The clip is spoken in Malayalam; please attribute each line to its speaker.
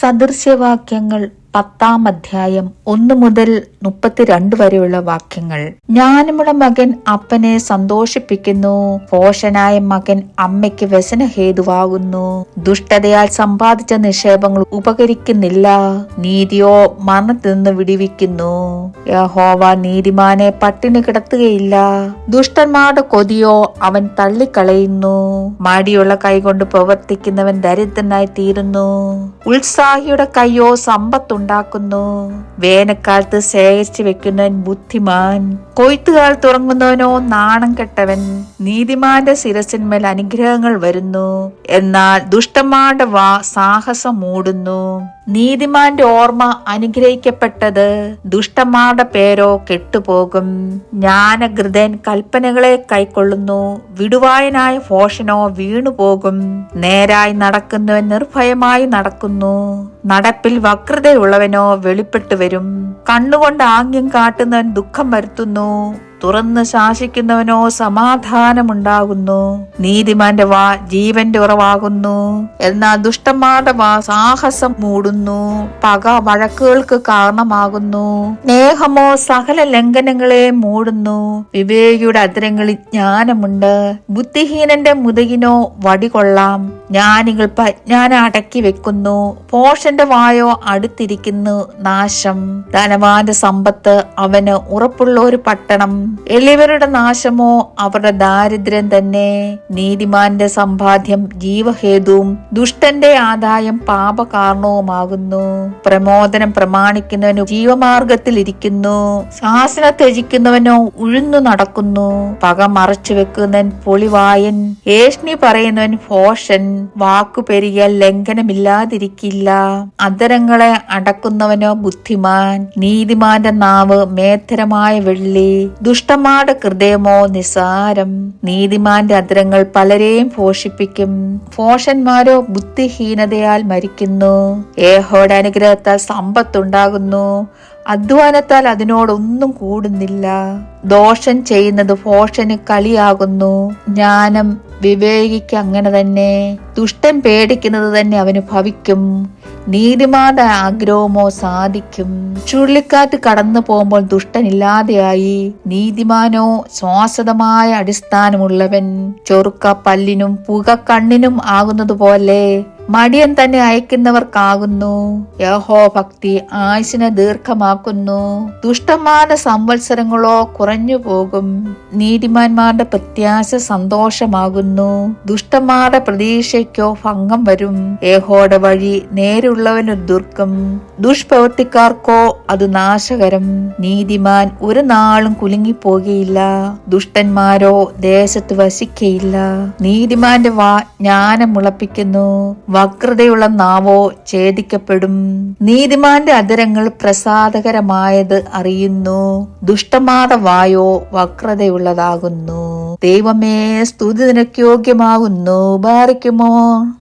Speaker 1: സദൃശ്യവാക്യങ്ങൾ പത്താം അധ്യായം ഒന്ന് മുതൽ മുപ്പത്തിരണ്ട് വരെയുള്ള വാക്യങ്ങൾ. ജ്ഞാനമുള്ള മകൻ അപ്പനെ സന്തോഷിപ്പിക്കുന്നു. പോഷനായ മകൻ അമ്മയ്ക്ക് വ്യസനഹേതുവാകുന്നു. ദുഷ്ടതയാൽ സമ്പാദിച്ച നിക്ഷേപങ്ങൾ ഉപകരിക്കുന്നില്ല. നീതിയോ മരണത്തിൽ നിന്ന് വിടിവിക്കുന്നു. യഹോവ നീതിമാനെ പട്ടിണി കിടത്തുകയില്ല. ദുഷ്ടന്മാരുടെ കൊതിയോ അവൻ തള്ളിക്കളയുന്നു. മടിയുള്ള കൈകൊണ്ട് പ്രവർത്തിക്കുന്നവൻ ദരിദ്രനായി തീരുന്നു ഉത്സാഹിയുടെ കൈയോ സമ്പത്തുണ്ടാക്കുന്നു വേനൽക്കാലത്ത് ശേഖരിച്ചു വെക്കുന്നവൻ ബുദ്ധിമാൻ കൊയ്ത്തുകാലത്ത് തുറങ്ങുന്നവനോ നാണം കെട്ടവൻ നീതിമാന്റെ ശിരസിന്മേൽ അനുഗ്രഹങ്ങൾ വരുന്നു. എന്നാൽ ദുഷ്ടന്മാരുടെ വാ സാഹസം മൂടുന്നു. നീതിമാന്റെ ഓർമ്മ അനുഗ്രഹിക്കപ്പെട്ടത് ദുഷ്ടന്മാരുടെ പേരോ കെട്ടുപോകും. ജ്ഞാനഗൃതൻ കൽപ്പനകളെ കൈക്കൊള്ളുന്നു. വിടുവായനായ ഭോഷനോ വീണുപോകും. നേരായി നടക്കുന്നവൻ നിർഭയമായി നടക്കുന്നു. നടപ്പിൽ വക്രതയുള്ളവനോ വെളിപ്പെട്ടു വരും കണ്ണുകൊണ്ട് ആംഗ്യം കാട്ടുന്നവൻ ദുഃഖം വരുത്തുന്നു. よ。തുറന്ന് ശാസിക്കുന്നവനോ സമാധാനമുണ്ടാകുന്നു. നീതിമാന്റെ വാ ജീവന്റെ ഉറവാകുന്നു. എന്നാൽ ദുഷ്ടന്മാരുടെ വാ സാഹസം മൂടുന്നു. പക വഴക്കുകൾക്ക് കാരണമാകുന്നു. സ്നേഹമോ സകല ലംഘനങ്ങളെ മൂടുന്നു. വിവേകിയുടെ അതിരങ്ങളിൽ ജ്ഞാനമുണ്ട്. ബുദ്ധിഹീനന്റെ മുതുകിനോ വടികൊള്ളാം. ജ്ഞാനികൾ പ്രജ്ഞാനം അടക്കി വെക്കുന്നു. പോഷന്റെ വായോ അടുത്തിരിക്കുന്നു നാശം. ധനവാന്റെ സമ്പത്ത് അവന് ഉറപ്പുള്ള ഒരു പട്ടണം. എളിയവരുടെ നാശമോ അവരുടെ ദാരിദ്ര്യം തന്നെ. നീതിമാന്റെ സമ്പാദ്യം ജീവഹേതുവും ദുഷ്ടന്റെ ആദായം പാപകാരണവുമാകുന്നു. പ്രമോദനം പ്രമാണിക്കുന്നവനു ജീവമാർഗത്തിൽ ഇരിക്കുന്നു. ശാസന ത്യജിക്കുന്നവനോ ഉഴുന്നു നടക്കുന്നു. പക മറച്ചു വെക്കുന്നവൻ പൊളിവായൻ. ഏഷ്ണി പറയുന്നവൻ ഭോഷൻ. വാക്കു പെരുകിയാൽ ലംഘനമില്ലാതിരിക്കില്ല. അതരങ്ങളെ അടക്കുന്നവനോ ബുദ്ധിമാൻ. നീതിമാന്റെ നാവ് മേത്തരമായ വെള്ളി. ദുഷ്ടന്മാരുടെ ഹൃദയമോ നിസാരം നീതിമാന്റെ അതിരങ്ങൾ പലരെയും പോഷിപ്പിക്കും. പോഷന്മാരോ ബുദ്ധിഹീനതയാൽ മരിക്കുന്നു. ഏഹോടെ അനുഗ്രഹത്താൽ സമ്പത്തുണ്ടാകുന്നു. അധ്വാനത്താൽ അതിനോടൊന്നും കൂടുന്നില്ല. ദോഷം ചെയ്യുന്നത് ഫോഷന് കളിയാകുന്നു. ജ്ഞാനം വിവേകിക്ക് അങ്ങനെ തന്നെ. ദുഷ്ടൻ പേടിക്കുന്നത് തന്നെ അവന് ഭവിക്കും. നീതിമാന്റെ ആഗ്രഹമോ സാധിക്കും. ചുഴലിക്കാറ്റ് കടന്നു പോകുമ്പോൾ ദുഷ്ടനില്ലാതെയായി. നീതിമാനോ ശ്വാസതമായ അടിസ്ഥാനമുള്ളവൻ. ചൊറുക്ക പല്ലിനും പുക കണ്ണിനും ആകുന്നതുപോലെ മടിയൻ തന്നെ അയക്കുന്നവർക്കാകുന്നു. യഹോ ഭക്തി ആയുസിനെ ദീർഘമാക്കുന്നു. ദുഷ്ടന്മാരുടെ സംവത്സരങ്ങളോ കുറഞ്ഞു പോകും നീതിമാന്മാരുടെ പ്രത്യാശ സന്തോഷമാകുന്നു. ദുഷ്ടന്മാരുടെ പ്രതീക്ഷയ്ക്കോ ഭംഗം വരും. യഹോയുടെ വഴി നേരുള്ളവന് ദുർഗം. ദുഷ്പ്രവർത്തിക്കാർക്കോ അത് നാശകരം. നീതിമാൻ ഒരു നാളും കുലുങ്ങിപ്പോകുകയില്ല. ദുഷ്ടന്മാരോ ദേശത്ത് വസിക്കയില്ല. നീതിമാന്റെ വാ ജ്ഞാനം മുളപ്പിക്കുന്നു. വക്രതയുള്ള നാവോ ഛേദിക്കപ്പെടും. നീതിമാന്റെ അധരങ്ങൾ പ്രസാദകരമായത് അറിയുന്നു. ദുഷ്ടമാത വായോ വക്രതയുള്ളതാകുന്നു. ദൈവമേ സ്തുതി നിനക്ക് യോഗ്യമാകുന്നു. ബാറിക്കുമോ